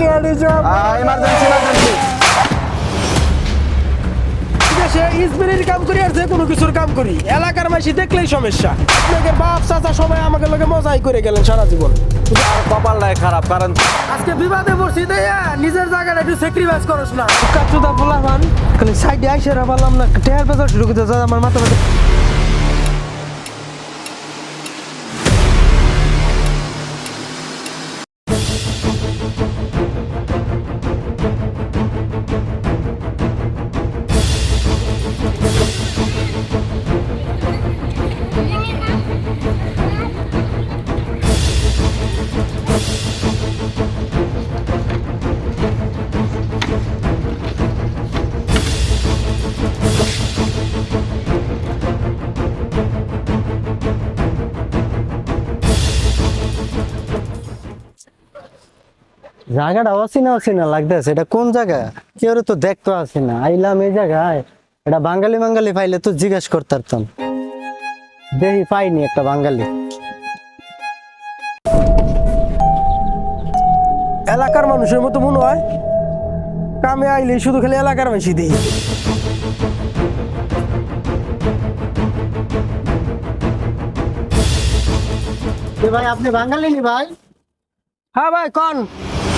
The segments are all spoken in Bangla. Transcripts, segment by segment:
টিয়া দিছে ইমার্জেন্সি ইমার্জেন্সি দেশে ইসবিরির কাম করি আর যে কোনো কিছুর কাম করি। এলাকার মাসি দেখলেই সমস্যা। আপনাকে বাপ চাচা সবাই আমাকে লোকে মজাই করে গেলেন সারা জীবন। আর কপালটাই খারাপ কারণ আজকে বিবাদে পড়ছি দেয়া নিজের জায়গাটা একটু স্যাক্রিফাইস করস না। কাচুদা খালি সাইডে আইসে রা না টেয়ার বেজার আমার মাথা জায়গাটা অচিনা অচিনা লাগতেছে এটা কোন জায়গা? কেউ তো দেখতে আসি না। আইলাম এই জায়গায় এটা বাঙালি বাঙালি পাইলে তো জিজ্ঞেস করতাম দেখি পাইনি একটা বাঙালি। এলাকার মানুষের মতো মনে হয়। কামে আইলে শুধু খালি এলাকার দিই। এ ভাই আপনি বাঙালি নি ভাই? হ্যাঁ ভাই কন?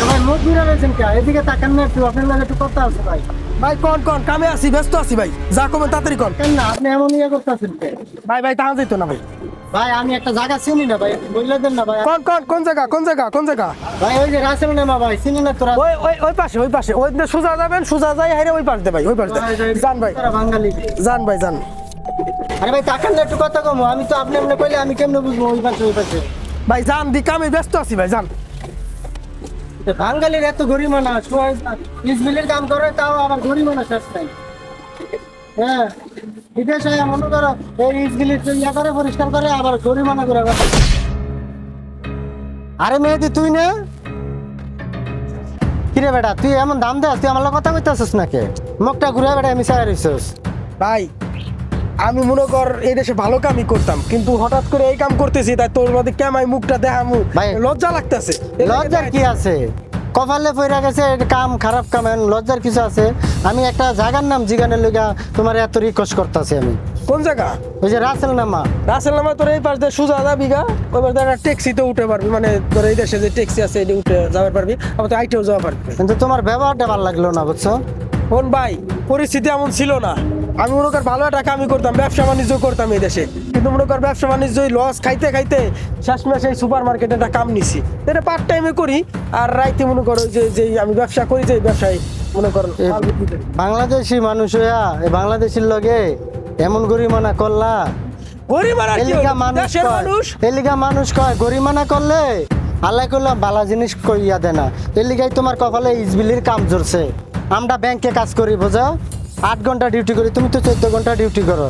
ভাই মুখ ঘুরে রয়েছেন কে? এদিকে তাকান না একটু আপনার লাগে একটু কথা আছে ভাই। ভাই কন কন কামে আসি ব্যস্ত আছি ভাই। যা কমেন তাড়াতাড়ি কন। কেন না আপনি এমন ইয়ে করতেছেন কে? ভাই ভাই তাহা যেত না ভাই। ভাই আমি একটা জায়গা চিনি না ভাই বললে দেন না ভাই। কোন কোন কোন জায়গা কোন জায়গা কোন জায়গা? ভাই ওই যে রাসেল নামা ভাই চিনি না তোরা? ওই ওই ওই পাশে ওই পাশে। ওই সোজা যাবেন সোজা যাই হাইরে ওই পাশে ভাই ওই পাশে যান ভাই। বাঙালি। যান ভাই যান। আরে ভাই তাকান না একটু কথা কমো। আমি তো আপনি কইলে আমি কেমনে বুঝব ওই পাশে ওই পাশে? ভাই যান দি কামে ব্যস্ত আছি ভাই যান। বাঙালির এত গরিমানা ইসমিলের কাম করে, তাও আবার গরিমানা শেষ নাই। হ্যাঁ বিদেশে মনে করো এই ইসমিলের ইয়া করে, পরিষ্কার করে, আবার গরিমানা করে আরে মেহেদি, তুই না? কিরে বেটা, তুই এমন দাম দেস তুই আমার কথা কইতাছিস নাকি? মুখটা ঘুরে বেটা আমি রইছিস। ভাই আমি মনে কর এই দেশে ভালো কামই করতাম কিন্তু হঠাৎ করে এই কাম করতেছি তাই তোর মধ্যে কেমাই মুখটা দেখামু। লজ্জা লাগতেছে। লজ্জার কি আছে? কপালে পইরা গেছে কাম খারাপ কাম লজ্জার কিছু আছে? আমি একটা জায়গার নাম জিগানের লগা তোমার এত রিকোয়েস্ট করতেছি আমি। কোন জায়গা? ওই যে রাসেল নামা রাসেল নামা তোর এই পাশ দিয়ে সোজা যাবি গা? ওই পাশ দিয়ে একটা ট্যাক্সিতে উঠে পারবি মানে তোর এই দেশে যে ট্যাক্সি আছে এটি উঠে যাবে পারবি আবার তো আইটেও যাওয়া পারবি। কিন্তু তোমার ব্যবহারটা ভালো লাগল না বুঝছ? কোন ভাই পরিস্থিতি এমন ছিল না। আমি মনে কর ভালো একটা কামই করতাম ব্যবসা বাণিজ্য করতাম এই দেশে। কিন্তু মনে কর ব্যবসা বাণিজ্য লস খাইতে খাইতে শেষমেশ এই সুপার মার্কেটে একটা কাম নিছি। এটা পার্ট টাইমে করি আর রাইতে মনে করো যে যে আমি ব্যবসা করি যে ব্যবসায় মনে করো। বাংলাদেশি মানুষ হইয়া এই বাংলাদেশের লগে এমন গরিমানা করলা? গরিব আর কি এলিগা হলো? মানুষ কয় মানুষ? এলিগা মানুষ কয় গরিমানা করলে? আল্লাহ করলাম বালা জিনিস কইয়া দে না এলিগাই তোমার কপালে ইজবিলির কাম জড়ছে আমরা ব্যাংকে কাজ করি বোঝো আট ঘণ্টা ডিউটি করি তুমি তো চোদ্দ ঘণ্টা ডিউটি করো।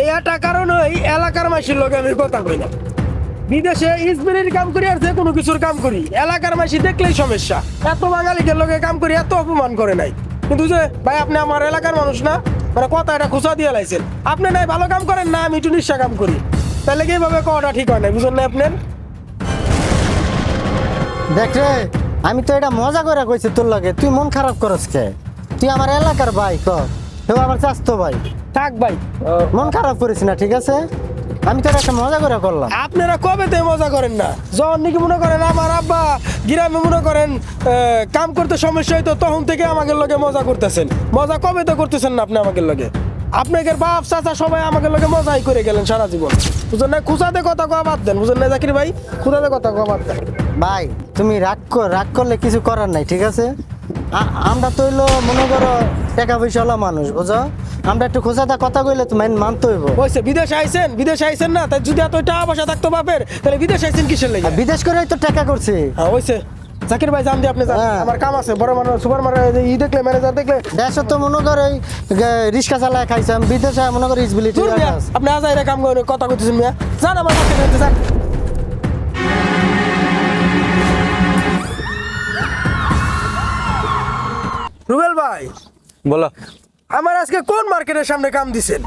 এই একটা কারণ এই এলাকার মাসির লোক আমি কথা কই না। বিদেশে ইসবিরির কাম করি আর যে কোনো কিছুর কাম করি। এলাকার মাসি দেখলেই সমস্যা। এত বাঙালিকে লোকে কাম করি এত অপমান করে নাই। কিন্তু যে ভাই আপনি আমার এলাকার মানুষ না মানে কথা এটা খুচা দিয়ে লাইছেন। আপনি নাই ভালো কাম করেন না আমি একটু নিঃস্বা কাম করি। তাহলে কি এইভাবে কওয়াটা ঠিক হয় না বুঝলেন না আপনার? দেখ রে আমি তো এটা মজা করে কইছি তোর লাগে। তুই মন খারাপ করস কে? তুই আমার এলাকার ভাই তুই আমার চাস্তো ভাই। থাক ভাই। মন খারাপ করিস না ঠিক আছে? আমি তো একটা মজা করে করলাম। আপনারা কবে তো মজা করেন না? যখন নাকি মনে করেন আমার আব্বা গ্রামে মনে করেন কাম করতে সমস্যা হইতো তখন থেকে আমাকে লগে মজা করতেছেন। মজা কবে তো করতেছেন না আপনি আমাকে লগে? আপনাকে বাপ চাচা সবাই আমাকে লগে মজাই করে গেলেন সারা জীবন। বুঝলেন না? খুচাতে কথা কওয়া বাদ দেন বুঝলেন না জাকির ভাই? খুচাতে কথা কওয়া বাদ দেন। ভাই তুমি রাগ কর রাগ করলে কিছু করার নাই ঠিক আছে? আমরা তো হইল মনে করো টাকা পয়সা হলো মানুষ বুঝো? আমরা একটু খোঁজাতে কথা কইলে তো মাইন মানতে হইব। বলছে বিদেশ আইছেন বিদেশ আইছেন না? তাই যদি এত টাকা পয়সা থাকতো বাপের তাহলে বিদেশ আইছেন কিসের লেগে? আর বিদেশ করে তো টাকা করছে। হ্যাঁ হইছে। জাকির ভাই জান দিয়ে আপনি। হ্যাঁ। আমার কাম আছে বড় মানুষ সুপার মার্কেট ই দেখলে ম্যানেজার দেখলে। দেশ তো মনে করো রিক্সা চালায় খাইছাম বিদেশে মনে করো ইসবিলিটি দূর আপনি আজ কাম করেন কথা কইতেছেন মিয়া। যান আমার কাছে যান। রুবেল ভাই বলো। আমার আজকে কোন মার্কেটের সামনে কাম দিছেন?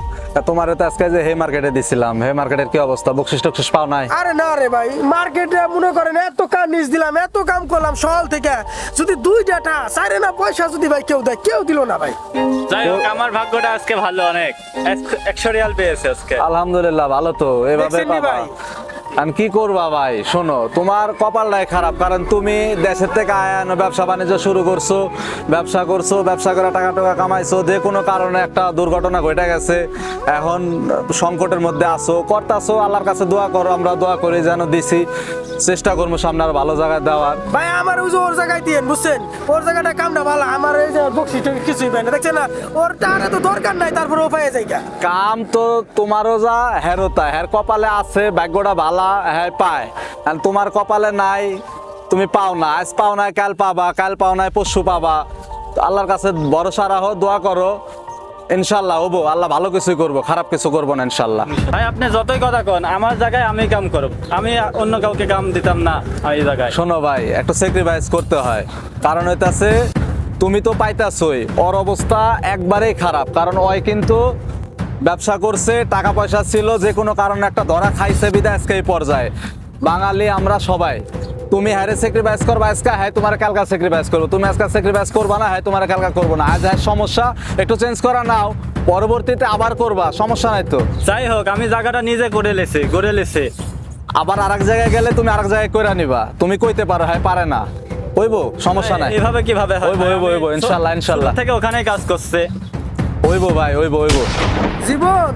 তোমার তো আজকে যে হে মার্কেটে দিছিলাম হে মার্কেটের কি অবস্থা? বকশিস টকশিস পাও নাই? আরে না রে ভাই মার্কেটে মনে করেন এত কাম নিজ দিলাম এত কাম করলাম সকাল থেকে। যদি দুই ডাটা না পয়সা যদি ভাই কেউ দেয় কেউ দিল না ভাই। যাই হোক আমার ভাগ্যটা আজকে ভালো অনেক। এক- একশো রিয়াল পেয়েছে আজকে। আলহামদুলিল্লাহ ভালো তো এভাবে পাবা? আমি কি করবা ভাই? শোনো তোমার কপালটাই খারাপ কারণ তুমি দেশের থেকে আয়ানো ব্যবসা বাণিজ্য শুরু করছ ব্যবসা করছ ব্যবসা করে টাকা টাকা কামাইছো যে কোনো কারণে একটা দুর্ঘটনা ঘটে গেছে এখন সংকটের মধ্যে আসো করতাছো আল্লাহর কাছে দোয়া করো আমরা দোয়া করি যেন দিছি চেষ্টা করব সামনে আর ভালো জায়গায় দেওয়ার। ভাই আমার ওই যে ওর জায়গায় দিয়ে বুঝছেন? ওর জায়গাটা কামটা ভালো আমার এই যে বক্সি কিছুই পাই না দেখছেন না? ওর টাকা তো দরকার নাই তারপর ও পাইয়ে যায় কাম তো তোমারও যা হেরও তা হের কপালে আছে ভাগ্যটা ভালা হ্যাঁ পায়। তোমার কপালে নাই তুমি পাও না। আজ পাও না কাল পাবা কাল পাও না পরশু পাবা। তো আল্লাহর কাছে ভরসা রাখো দোয়া করো। ইনশাল্লাহ হব। আল্লাহ ভালো কিছুই করব খারাপ কিছু করব না ইনশাল্লাহ ভাই আপনি যতই কথা কন আমার জায়গায় আমি কাম করব। আমি অন্য কাউকে কাম দিতাম না এই জায়গায়। শোনো ভাই একটু স্যাক্রিফাইস করতে হয়। কারণ হইতাছে তুমি তো পাইতাছই। ওর অবস্থা একবারেই খারাপ। কারণ ওই কিন্তু ব্যবসা করছে টাকা পয়সা ছিল যে কোনো কারণে একটা ধরা খাইছে বিদা আজকে এই পর্যায়ে। বাঙালি আমরা সবাই। তুমি হ্যারে স্যাক্রিফাইস করবা আজকে হ্যাঁ তোমার কালকা স্যাক্রিফাইস করব। তুমি আজকে স্যাক্রিফাইস করবা না হ্যাঁ তোমার কালকা করব না। আজ হ্যাঁ সমস্যা একটু চেঞ্জ করা নাও পরবর্তীতে আবার করবা সমস্যা নাই তো। যাই হোক আমি জায়গাটা নিজে করে লেছি করে লেছি। আবার আরেক জায়গায় গেলে তুমি আরেক জায়গায় কইরা নিবা। তুমি কইতে পারো হ্যাঁ পারে না। হইবো সমস্যা নাই। এভাবে কীভাবে হইবো? হইবো, আমি ইনশাল্লাহ, ইনশাল্লাহ। থেকে ওখানেই কাজ করছে। হইবো ভাই হইবো হইবো জীবন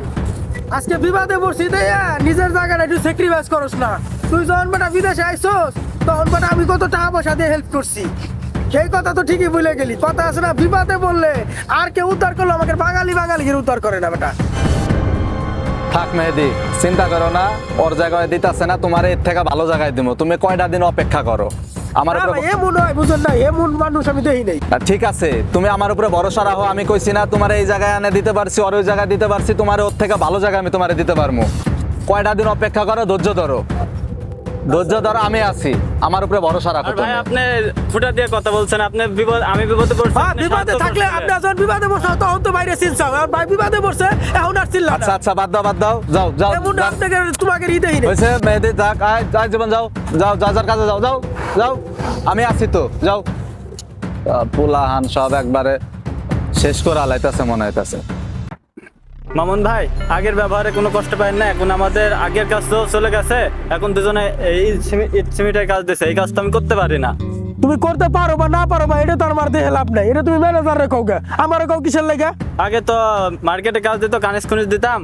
আজকে বিবাদে পড়ছি দেয়া নিজের জায়গাটা একটু স্যাক্রিফাইস করস না। তুই যখন বেটা বিদেশে আইসোস তখন বেটা আমি কত টাকা পয়সা দিয়ে হেল্প করছি। সেই কথা তো ঠিকই ভুলে গেলি। কথা আছে না বিবাদে বললে আর কেউ উদ্ধার করল আমাকে বাঙালি বাঙালি উদ্ধার করে না বেটা। থাক মেহেদি চিন্তা করো না ওর জায়গায় দিতাছে না তোমার এর থেকে ভালো জায়গায় দিব তুমি কয়টা দিন অপেক্ষা করো? আমার এমন হয় বুঝুন না এমন মানুষ আমি দেখি নাই। ঠিক আছে তুমি আমার উপরে ভরসা রাখো আমি কইছি না তোমার এই জায়গায় এনে দিতে পারছি ওর ওই জায়গায় দিতে পারছি তোমার ওর থেকে ভালো জায়গা আমি তোমার দিতে পারব কয়টা দিন অপেক্ষা করো ধৈর্য ধরো। ধৈর্য ধরো আমি আছি। আমার উপরে ভরসা রাখো ভাই আপনি ফুটা দিয়ে কথা বলছেন আপনি বিপদ আমি বিপদে পড়ছি হ্যাঁ আপনি থাকলে আপনি যখন বিবাদে বসে তখন তো বাইরে আর ভাই বিবাদে বসে এখন আর চিল্লা আচ্ছা আচ্ছা বাদ দাও বাদ দাও। যাও যাও এমন। আপনাকে তোমাকে দেখি নাই। হয়েছে মেহেদি থাক আয় আয় জীবন যাও যাও যা যার কাছে যাও যাও যাও। আমি আছি তো যাও। আহ, পোলাহান সব একবারে শেষ করে আলাইতেছে মনে হইতেছে। মামুন ভাই আগের ব্যবহারে কোনো কষ্ট পাই না এখন আমাদের আগের কাজ তো চলে গেছে এখন দুজনে এই সিমি- সিমেন্টের কাজ দিছে এই কাজ তো আমি করতে পারি না। তুমি করতে পারো বা না পারো বা এটা তো আমার দেহে লাভ নাই এটা তুমি ম্যানেজার রেখো আমার কাউ কিসের লেগে? আগে তো মার্কেটে কাজ দিত কানিস খুনিস দিতাম।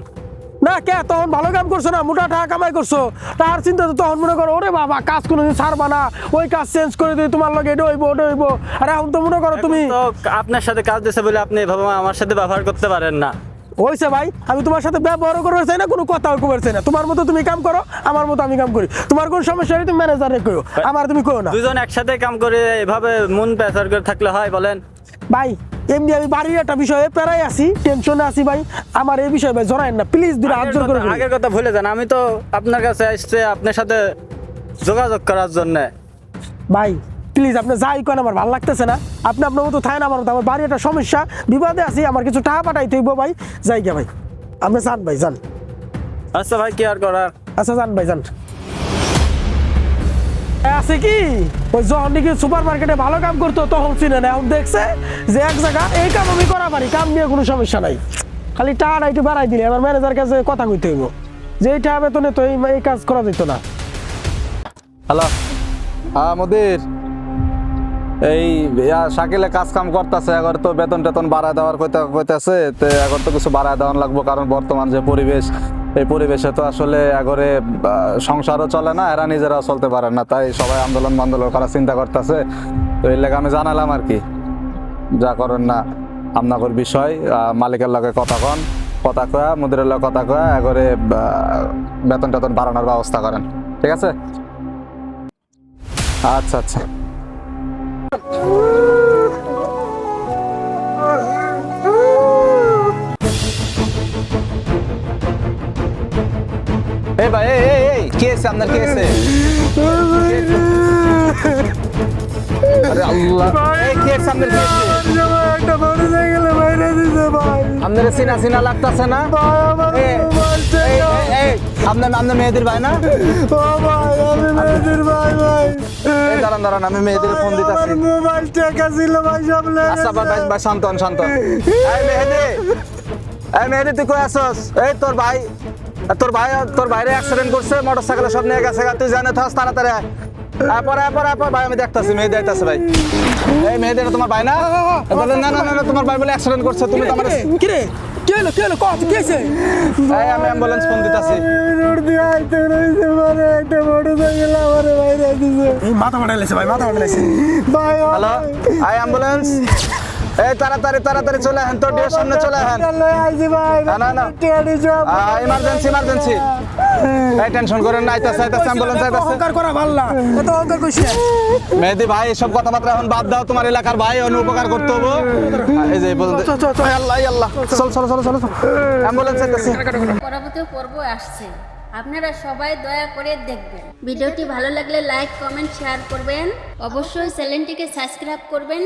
না কে তখন ভালো কাম করছ না মোটা টাকা কামাই করছ? তার চিন্তা তো তখন মনে করো ওরে বাবা কাজ কোনোদিন ছাড়বা না ওই কাজ চেঞ্জ করে দিই তোমার লগে এটা হইবো ওটা হইবো। আর এখন তো মনে করো তুমি তো আপনার সাথে কাজ দিছে বলে আপনি এভাবে আমার সাথে ব্যবহার করতে পারেন না। হয়েছে ভাই আমি তোমার সাথে ব্যবহার করতে চাই না কোনো কথাও করতে চাই না। তোমার মতো তুমি কাম করো আমার মতো আমি কাম করি। তোমার কোনো সমস্যা হলে তুমি ম্যানেজার রেখো আমার তুমি কো না। দুজন একসাথে কাম করে এভাবে মন প্রেসার করে থাকলে হয় বলেন। ভাই এমনি আমি বাড়ির একটা বিষয়ে প্যারাই আছি টেনশনে আছি ভাই। আমার এই বিষয়ে ভাই জড়ায়েন না প্লিজ দুটো হাত জোর করে কথা- আগের কথা ভুলে যান আমি তো আপনার কাছে আসছে আপনার সাথে যোগাযোগ করার জন্য। ভাই প্লিজ আপনি যাই করেন আমার ভালো লাগতেছে না। আপনি আপনার মতো থাকেন আমার মতো। আমার বাড়ি একটা সমস্যা। বিবাদে আছি আমার কিছু টাকা পাঠাই হইব ভাই। যাই গে ভাই। আপনি যান ভাই যান। আচ্ছা ভাই কি আর করার? আচ্ছা যান ভাই যান। আছে কি? ওই যখন নাকি সুপার মার্কেটে ভালো কাম করতো তখন চিনে না এখন দেখছে যে এক জায়গা এই কাম আমি করা পারি কাম নিয়ে কোনো সমস্যা নাই। খালি টাকাটা একটু বাড়াই দিলে আমার ম্যানেজার কাছে কথা কইতে হইব। যে এই টাকা বেতনে তো এই এই কাজ করা যেত না। হ্যালো। হ্যাঁ মোদির। এই শাকিলে কাজ কাম করতেছে এখন তো বেতন টেতন বাড়ায় দেওয়ার কইতে কইতেছে, তো এখন তো কিছু বাড়ায় দেওয়ার লাগবো, কারণ বর্তমান যে পরিবেশ, এই পরিবেশে তো আসলে আগরে সংসারও চলে না, এরা নিজেরাও চলতে পারে না, তাই সবাই আন্দোলন আন্দোলন করার চিন্তা করতেছে। তো এই লেগে আমি জানালাম আর কি, যা করেন না আপনার বিষয় মালিকের লগে কথা কন, কথা কয়া, মুদিরের লগে কথা কয়া, এগরে বেতন টেতন বাড়ানোর ব্যবস্থা করেন, ঠিক আছে? আচ্ছা আচ্ছা। এই ভাই এই এই এই কে আছে আপনার কে আপনার চিনা চিনা লাগতাছে না? আপনার আপনার মেয়েদের ভাই না? ও দাঁড়ান দাঁড়ান আমি মেয়েদের ফোন দিতেছি। মোবাইল টাকা আচ্ছা ভাই ভাই, ভাই শান্ত হন, শান্ত হন। এই মেহেদি এই মেহেদি তুই কই আসছস এই তোর ভাই। তোর ভাই তোর ভাইরে অ্যাক্সিডেন্ট করছে মোটরসাইকেলে সব নিয়ে গেছে তুই জানে থাস তাড়াতাড়ি আয়। পরে পরে পরে। ভাই আমি দেখতাছি মেহেদি আইতাছে ভাই। এই এটা তোমার ভাই না? বলে, না না না তোমার ভাই বলে অ্যাক্সিডেন্ট করছে তুমি কে হলো কে হলো কত কি হয়েছে এই আমি অ্যাম্বুলেন্স ফোন দিতাছি। রোড দিয়ে আইতে রইছে একটা মোটরসাইকেল আমার বাইরে দিছে মাথা মাটাইছে ভাই মাথা মাটাইছে ভাই হ্যালো আই অ্যাম্বুলেন্স এই তাড়াতাড়ি তাড়াতাড়ি চলে আসেন তোর ডিওর সামনে চলে আসেন ভাই না, না, না। ইমার্জেন্সি ইমার্জেন্সি এই টেনশন করেন না আইতাছে আইতাছে অ্যাম্বুলেন্স আইতাছে। অহংকার করা ভালো না। এত অহংকার মেহেদি ভাই এসব কথাবার্তা এখন বাদ দাও তোমার এলাকার ভাই অন্য উপকার করতে হব। এই যে চল। আল্লাহ চল চলো। চলো চলো অ্যাম্বুলেন্স আইতাছে। পরবর্তী পর্ব আসছে। আপনারা সবাই দয়া করে দেখবেন। ভিডিওটি ভালো লাগলে লাইক কমেন্ট শেয়ার করবেন। অবশ্যই চ্যানেলটিকে সাবস্ক্রাইব করবেন।